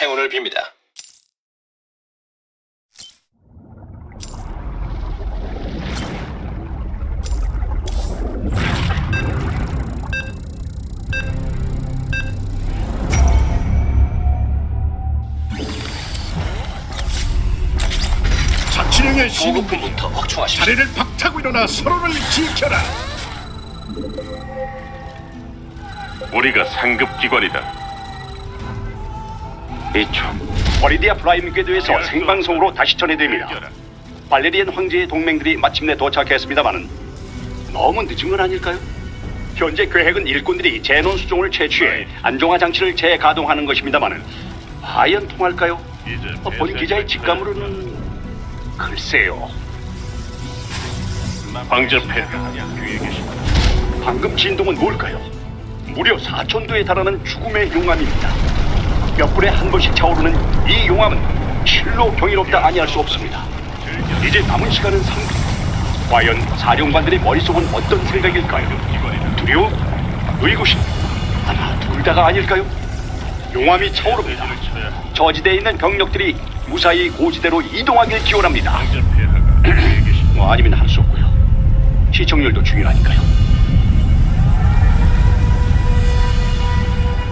행운을 빕니다. 자치령의 시민들이 보급품부터 확충하십시오. 자리를 박차고 일어나 서로를 지켜라. 우리가 상급 기관이다. 이총 버리디아 프라임 궤도에서 생방송으로 다시 전해드립니다. 발레리안 황제의 동맹들이 마침내 도착했습니다마는 너무 늦은 건 아닐까요? 현재 계획은 일꾼들이 제논 수종을 채취해 안정화 장치를 재가동하는 것입니다마는 과연 통할까요? 어, 본 기자의 직감으로는 글쎄요. 황제 폐하 뒤에 계신다. 방금 진동은 뭘까요? 무려 4천도에 달하는 죽음의 용암입니다. 몇 분에 한 번씩 차오르는 이 용암은 실로 경이롭다 아니할 수 없습니다. 이제 남은 시간은 3분. 과연 사령관들의 머릿속은 어떤 생각일까요? 두려움? 의구심? 하나 둘 다가 아닐까요? 용암이 차오릅니다. 저지대에 있는 병력들이 무사히 고지대로 이동하길 기원합니다. 뭐 아니면 할 수 없고요. 시청률도 중요하니까요.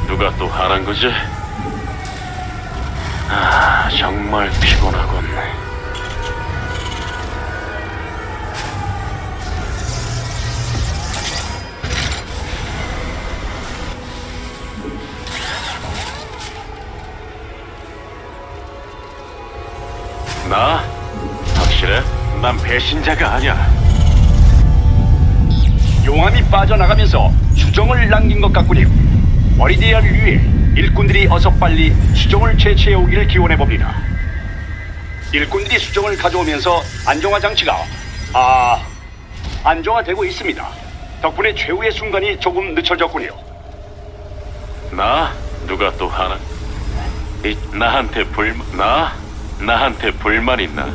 누가 또 하란 거지? 아 정말 피곤하군. 나? 확실해? 난 배신자가 아니야. 용암이 빠져나가면서 수정을 남긴 것 같군요. 머리디아를 위해 일꾼들이 어서 빨리 수정을 채취해 오기를 기원해 봅니다. 일꾼들이 수정을 가져오면서 안정화 장치가 아 안정화되고 있습니다. 덕분에 최후의 순간이 조금 늦춰졌군요. 나? 누가 또 하나? 이, 나한테 불만 나? 나한테 불만 있나?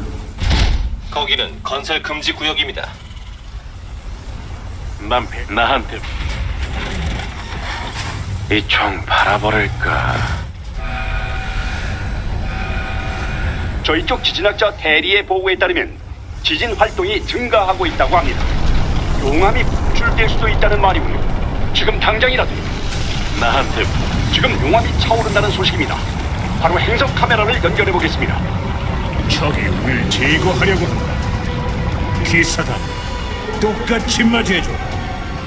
거기는 건설 금지 구역입니다. 난 배, 나한테 이총 바라버릴까? 저희 쪽 지진학자 대리의 보고에 따르면 지진 활동이 증가하고 있다고 합니다. 용암이 분출될 수도 있다는 말이군요. 지금 당장이라도 나한테 지금 용암이 차오른다는 소식입니다. 바로 행성 카메라를 연결해 보겠습니다. 적이 우리를 제거하려고 한다. 기사단 똑같이 맞이해줘.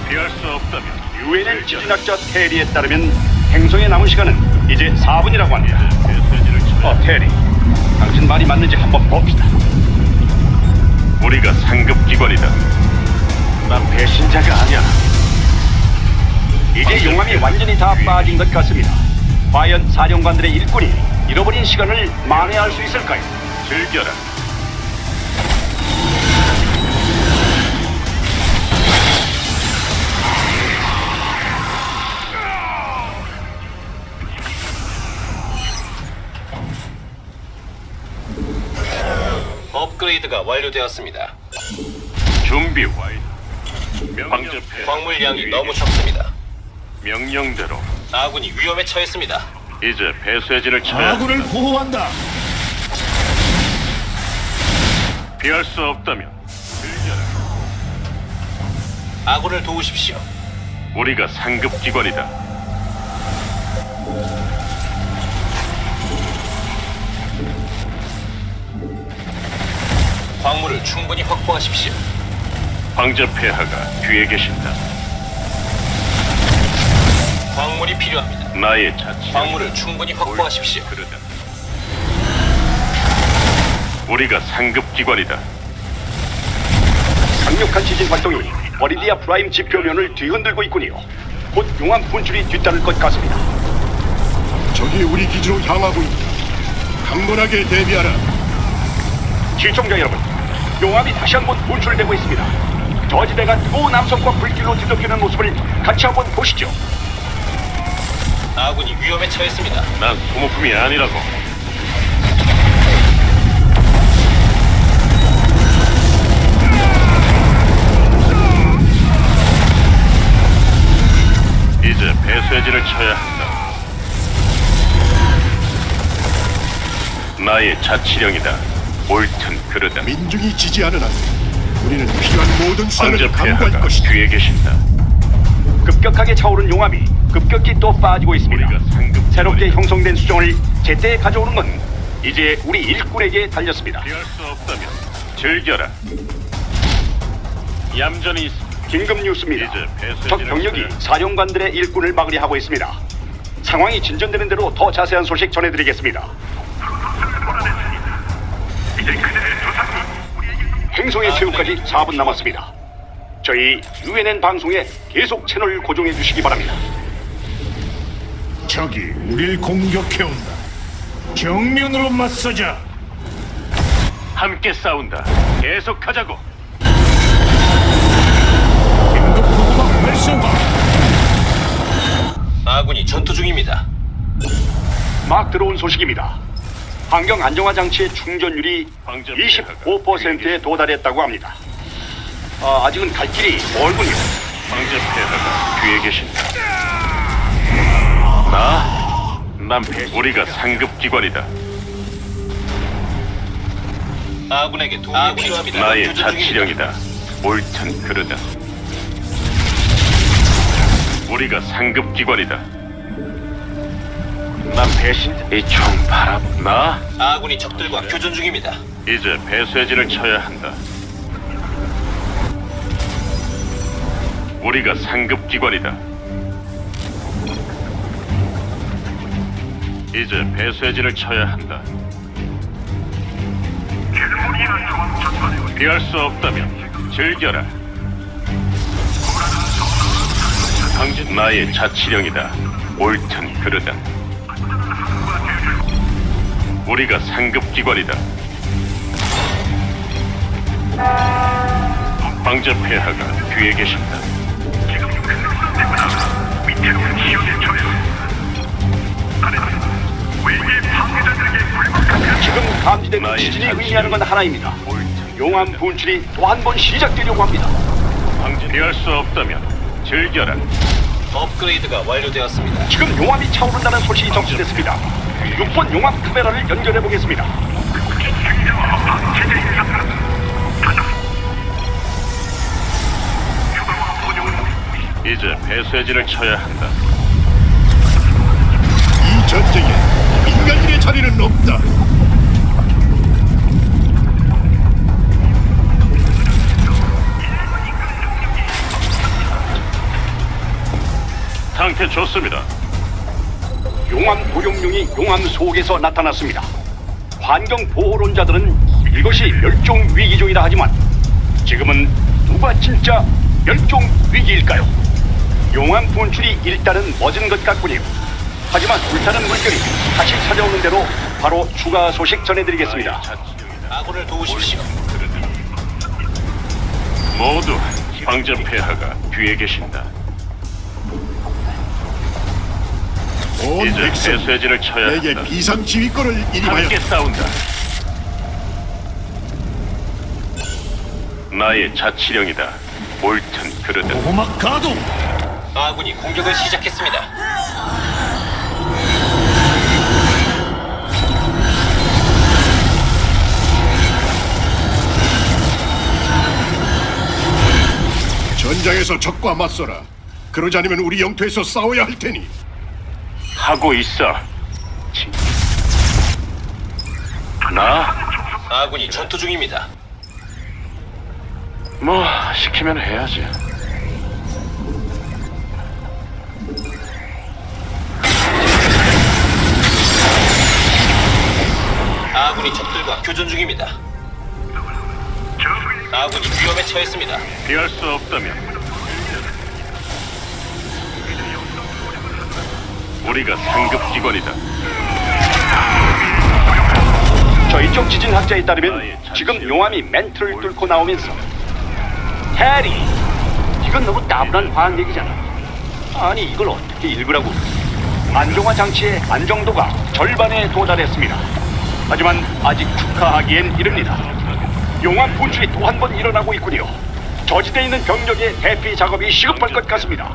피할 수 없다면 유엔의 지진학자 테리에 따르면 행성에 남은 시간은 이제 4분이라고 합니다. 어, 테리. 당신 말이 맞는지 한번 봅시다. 우리가 상급 기관이다. 난 배신자가 아니야. 이제 용암이 완전히 다 빠진 것 같습니다. 과연 사령관들의 일꾼이 잃어버린 시간을 만회할 수 있을까요? 즐겨라. 업그레이드가 완료되었습니다. 준비 완료. 황제 폐하 광물 양이 뒤에 너무. 적습니다. 명령대로 아군이 위험에 처했습니다. 이제 배쇄진을 쳐야 아군을 보호한다. 피할 수 없다면 즐겨라. 아군을 도우십시오. 우리가 상급 기관이다. 광물을 충분히 확보하십시오. 황제 폐하가 뒤에 계신다. 광물이 필요합니다. 나의 자치. 광물을 충분히 확보하십시오. 그러다. 우리가 상급 기관이다. 강력한 지진 활동이 버리디아 프라임 지표면을 뒤흔들고 있군요. 곧 용암 분출이 뒤따를 것 같습니다. 적이 우리 기지로 향하고 있다. 강건하게 대비하라. 시청자 여러분, 용암이 다시 한번 분출되고 있습니다. 저지대가 또 남성과 불길로 뒤덮이는 모습을 같이 한번 보시죠. 아군이 위험에 처했습니다. 난 소모품이 아니라고. 이제 배쇄진을 쳐야 한다. 나의 자치령이다. 옳든 그르다. 민중이 지지하는 한 우리는 필요한 모든 수단을 강구할 폐하가 것이다. 뒤에 계신다. 급격하게 차오른 용암이 급격히 또 빠지고 있습니다. 우리가 상급 새롭게 형성된 수정을 제때 가져오는 건 이제 우리 일꾼에게 달렸습니다. 피할 수 없다면 즐겨라. 얌전히 있- 긴급 뉴스입니다. 이제 적 병력이 사령관들의 일꾼을 막으려 하고 있습니다. 상황이 진전되는 대로 더 자세한 소식 전해드리겠습니다. 행성의 최후까지 4분 남았습니다. 저희 UNN 방송에 계속 채널 고정해 주시기 바랍니다. 적이 우릴 공격해온다. 정면으로 맞서자. 함께 싸운다. 계속하자고. 긴급 보고막 발송과 아군이 전투 중입니다. 막 들어온 소식입니다. 환경 안정화 장치의 충전율이 황제 25%에 도달했다고 합니다. 아, 아직은 갈 길이 멀군요. 황제 폐하가 뒤에 계신다. 나? 난 배... 우리가 상급 기관이다. 아군에게 도움이 필요합니다. 나의 교전 중입니다. 자치령이다. 옳든 그르다. 우리가 상급 기관이다. 난 배신 이 총 바라 나 아군이 적들과 교전 중입니다. 이제 배쇄진을 쳐야 한다. 우리가 상급 기관이다. 이제 배쇄진을 쳐야 한다. 피할 수 없다면 즐겨라. 당신 나의 자치령이다. 옳든 그르다. 우리가 상급 기관이다. 황제 폐하가 뒤에 계신다. 지금 감지된 나의 지진이. 의미하는 건 하나입니다. 용암 분출이 또 한 번 시작되려고 합니다. 피할 수 없다면 즐겨라. 업그레이드가 완료되었습니다. 지금 용암이 차오른다는 소식이 접수됐습니다. 6번 용암 카메라를 연결해 보겠습니다. 이제 배쇄진을 쳐야 한다. 이 전쟁에 인간들의 자리는 없다. 상태 좋습니다. 용암 도룡룡이 용암 속에서 나타났습니다. 환경 보호론자들은 이것이 멸종 위기종이라 하지만 지금은 누가 진짜 멸종 위기일까요? 용암 분출이 일단은 멎은 것 같군요. 하지만 불타는 물결이 다시 찾아오는 대로 바로 추가 소식 전해드리겠습니다. 아군을 도우십시오. 모두 황제 폐하가 뒤에 계신다. 온 이제 백성 배쇄진을 쳐야 내게 한다. 비상 지휘권을 이임하여 함께 싸운다. 나의 자치령이다. 옳든 그르다. 보호막 가동. 아군이 공격을 시작했습니다. 전장에서 적과 맞서라. 그러지 않으면 우리 영토에서 싸워야 할 테니. 하고 있어. 치- 나? 아군이 전투 중입니다. 뭐 시키면 해야지. 아군이 적들과 교전 중입니다. 아군이 위험에 처했습니다. 피할 수 없다면 우리가 상급 기관이다. 저희 쪽 지진 학자에 따르면 지금 용암이 멘트를 뚫고 나오면서 해리 이건 너무 따분한 과학 얘기잖아. 아니 이걸 어떻게 읽으라고? 안정화 장치의 안정도가 절반에 도달했습니다. 하지만 아직 축하하기엔 이릅니다. 용암 분출이 또 한 번 일어나고 있군요. 저지대에 있는 병력의 대피 작업이 시급할 것 같습니다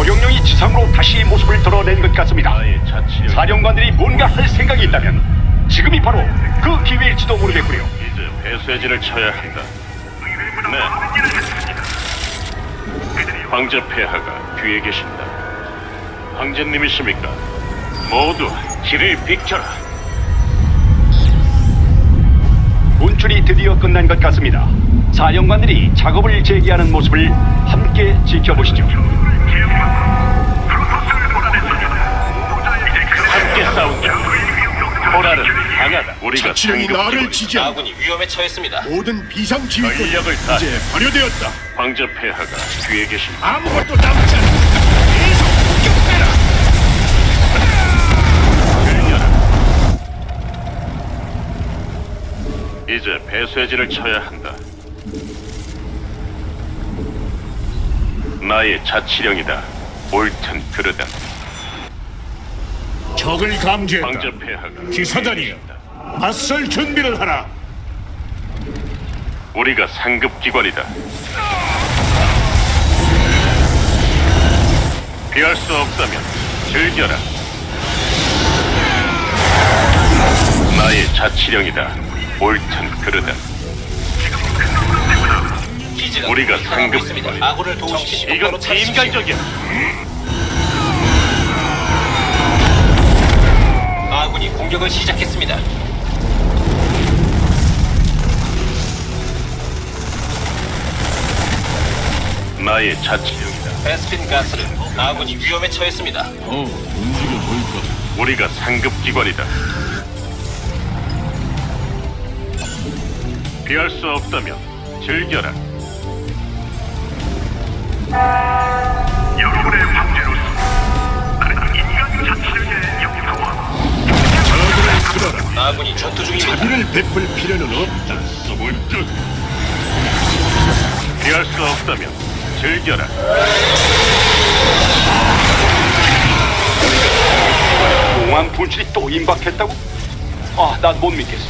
도령령이 지상으로 다시 모습을 드러낸 것 같습니다. 사령관들이 뭔가 할 생각이 있다면 지금이 바로 그 기회일지도 모르겠고요. 이제 배쇄진을 쳐야 한다. 네. 황제 폐하가 뒤에 계신다. 황제님이십니까? 모두 길을 비켜라. 분출이 드디어 끝난 것 같습니다. 사령관들이 작업을 재개하는 모습을 함께 지켜보시죠. 함께 싸운다. 보라는 강하다. 우리가 자치령이 나를. 아군이 위험에 처했습니다. 모든 비상 지휘권 전력을 다- 이제 발효되었다. 황제 폐하가 뒤에 계신다. 아무것도 남지 않아. 계속 공격해라. 이제 배쇄진을 쳐야 한다. 나의 자치령이다. 옳든 그르든 적을 감지했다. 기사단이여, 맞설 준비를 하라. 우리가 상급 기관이다. 피할 수 없다면 즐겨라. 나의 자치령이다. 옳든 그르든 기지가 우리가 공격당하고 상급 있습니다. 아군을 도우십시오. 이건. 비인간적이야. 아군이 공격을 시작했습니다. 나의 자치령이다. 베스핀 가스를 아군이 위험에 처했습니다. 우리가 상급 기관이다. 피할 수 없다면 즐겨라. 여러분의 방제로서 나는 인간 자치령의 영사와 저들을 들어라. 아군이 전투 중입니다. 자비를 베풀 필요는 없다. 피할 수 없다면 즐겨라. 용암 분출이 또 임박했다고? 아, 난 못 믿겠어.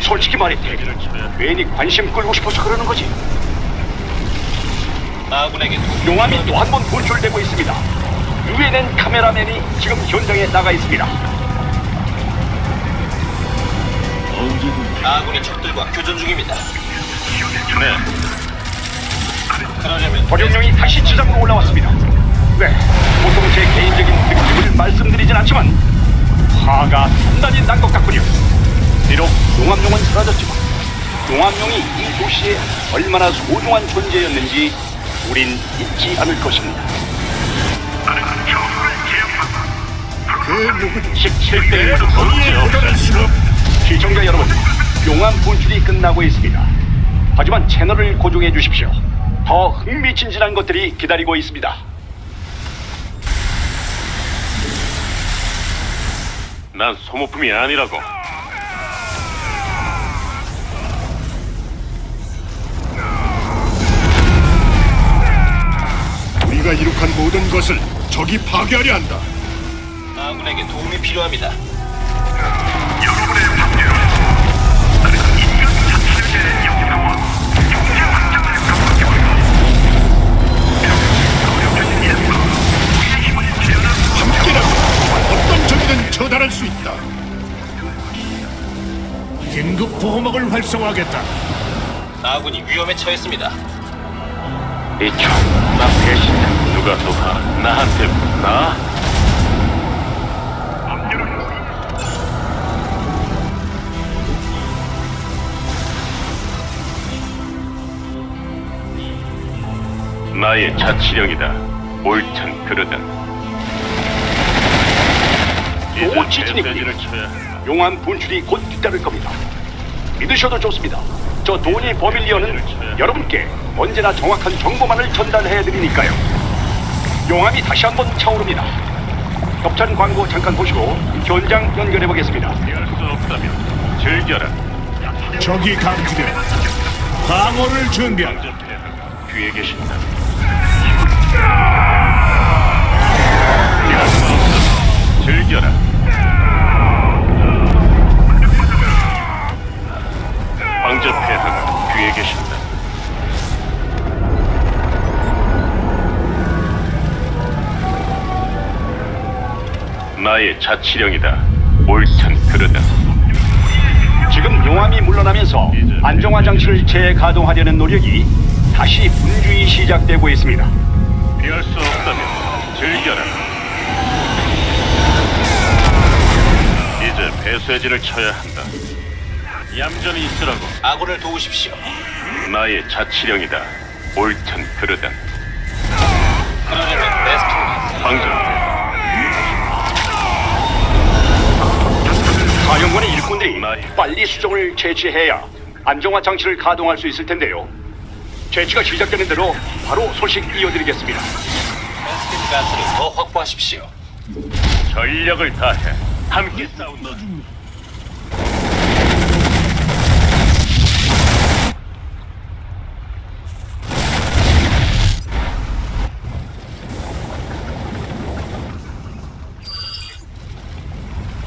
솔직히 말해, 대기를 괜히 관심 끌고 싶어서 그러는 거지. 아군에게 도움이 용암이 또 한 번 분출되고 있습니다. 유엔엔 카메라맨이 지금 현장에 나가 있습니다. 아군이 적들과 교전 중입니다. 네, 그러려면 도령령이 다시 지상으로 올라왔습니다. 네, 보통 제 개인적인 느낌을 말씀드리진 않지만 화가 단단히 난 것 같군요. 비록 용암용은 사라졌지만 용암용이 이 도시에 얼마나 소중한 존재였는지 우린 잊지 않을 것입니다. 그 누구도 17대 1도 거기에 없어. 도달할 수 없다. 시청자 여러분, 용암 분출이 끝나고 있습니다. 하지만 채널을 고정해 주십시오. 더 흥미진진한 것들이 기다리고 있습니다. 난 소모품이 아니라고. 우리가 이룩한 모든 것을 적이 파괴하려 한다. 아군에게 도움이 필요합니다. 함께라면 어떤 적이든 처단할 수 있다. 긴급 보호막을 활성화하겠다. 아군이 위험에 처했습니다. 이총, 나 배신. 누가 쏘아? 나한테 나? 나의 자치령이다. 옳든 그르든. 또 지진이군요. 용암 분출이 곧 뒤따를 겁니다. 믿으셔도 좋습니다. 저 도니 버밀리언은 여러분께 언제나 정확한 정보만을 전달해 드리니까요. 용암이 다시 한번 차오릅니다. 협찬 광고 잠깐 보시고 현장 연결해 보겠습니다. 피할 수 없다면 즐겨라. 적이 감지되었다. 방어를 폐하가 뒤에 계신다. 피할 수 없다면 즐겨라. 황제 폐하가 뒤에 계신다. 나의 자치령이다. 옳든 그르든 지금 용암이 물러나면서 안정화 장치를 재가동하려는 노력이 다시 분주히 시작되고 있습니다. 피할 수 없다면 즐겨라. 이제 배쇄진을 쳐야 한다. 얌전히 있으라고. 아군을 도우십시오. 나의 자치령이다. 옳든 그르든 그러려면 베스핀 방전 사령관의 일꾼들이. 빨리 수정을 채취해야 안정화 장치를 가동할 수 있을 텐데요. 채취가 시작되는 대로 바로 소식 이어드리겠습니다. 베스핀 가스를 더 확보하십시오. 전력을 다해 함께 싸운다.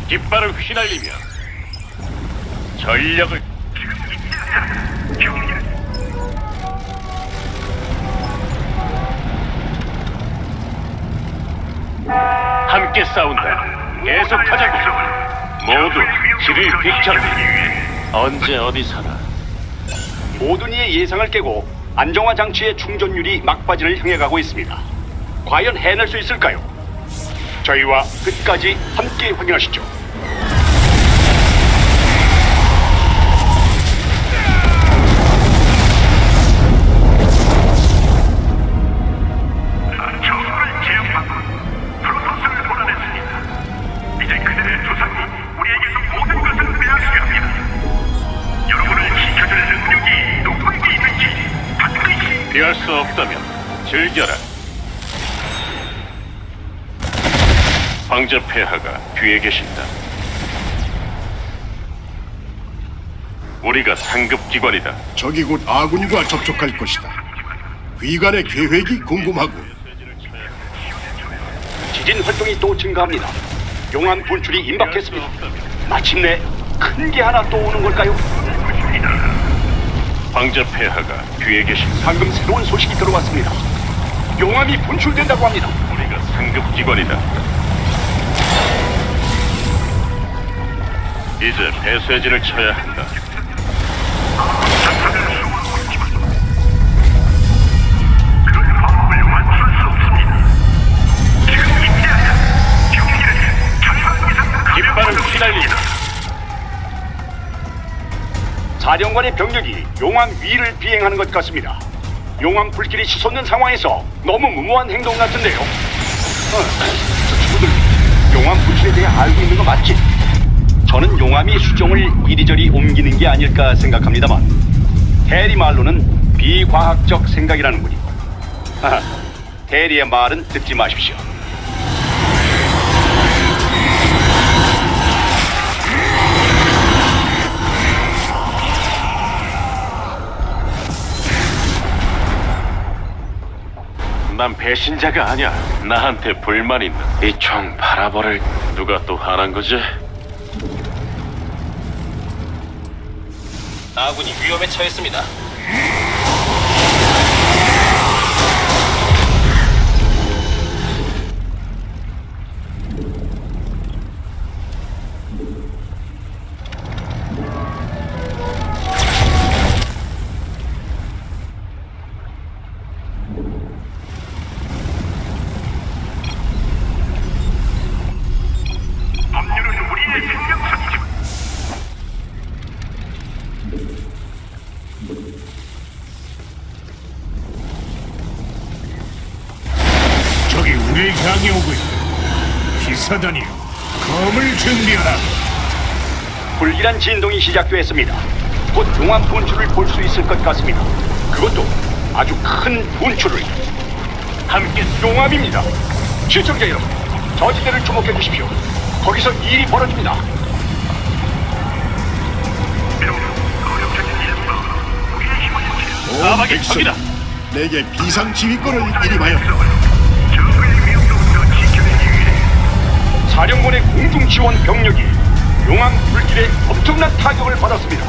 깃발을 휘날리며 전력을 함께 싸운다. 계속하자고. 모두 길을 비켜라. 언제 어디서나 모든 이의 예상을 깨고 안정화 장치의 충전율이 막바지를 향해 가고 있습니다. 과연 해낼 수 있을까요? 저희와 끝까지 함께 확인하시죠. 즐겨라. 황제 폐하가 뒤에 계신다. 우리가 상급 기관이다. 적이 곧 아군과 접촉할 것이다. 위관의 계획이 궁금하고 지진 활동이 또 증가합니다. 용암 분출이 임박했습니다. 마침내 큰 게 하나 또 오는 걸까요? 황제 폐하가 뒤에 계신다. 방금 새로운 소식이 들어왔습니다. 용암이 분출된다고 합니다. 우리가 상급 기관이다. 이제 배쇄진을 쳐야 한다. 깃발을 휘날리다. 사령관의 병력이 용암 위를 비행하는 것 같습니다. 용암 불길이 치솟는 상황에서 너무 무모한 행동 같은데요. 어, 저 친구들 용암 불길에 대해 알고 있는 거 맞지? 저는 용암이 수정을 이리저리 옮기는 게 아닐까 생각합니다만 대리 말로는 비과학적 생각이라는군요. 대리의 말은 듣지 마십시오. 난 배신자가 아니야. 나한테 불만 있는 이 총 바라버릴 누가 또 화난 거지? 아군이 위험에 처했습니다. 향해 오고 있다. 기사단이여, 검을 준비하라. 불길한 진동이 시작되었습니다. 곧 용암 분출을 볼 수 있을 것 같습니다. 그것도 아주 큰 분출을. 함께 용암입니다. 시청자 여러분, 저 지대를 주목해 주십시오. 거기서 일이 벌어집니다. 온 사막의 백성 적이다. 내게 비상 지휘권을 이임하여 사령관의 공중지원 병력이 용암 불길에 엄청난 타격을 받았습니다.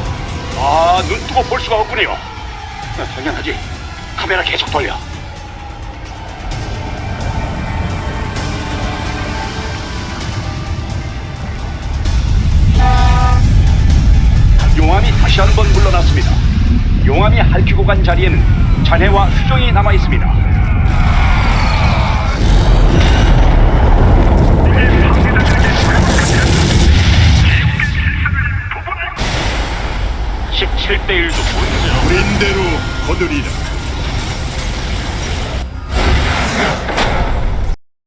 아, 눈 뜨고 볼 수가 없군요. 아, 당연하지. 카메라 계속 돌려. 용암이 다시 한 번 물러났습니다. 용암이 핥히고 간 자리에는 잔해와 수정이 남아 있습니다. 7대1도 문제없 우린대로 거두리라.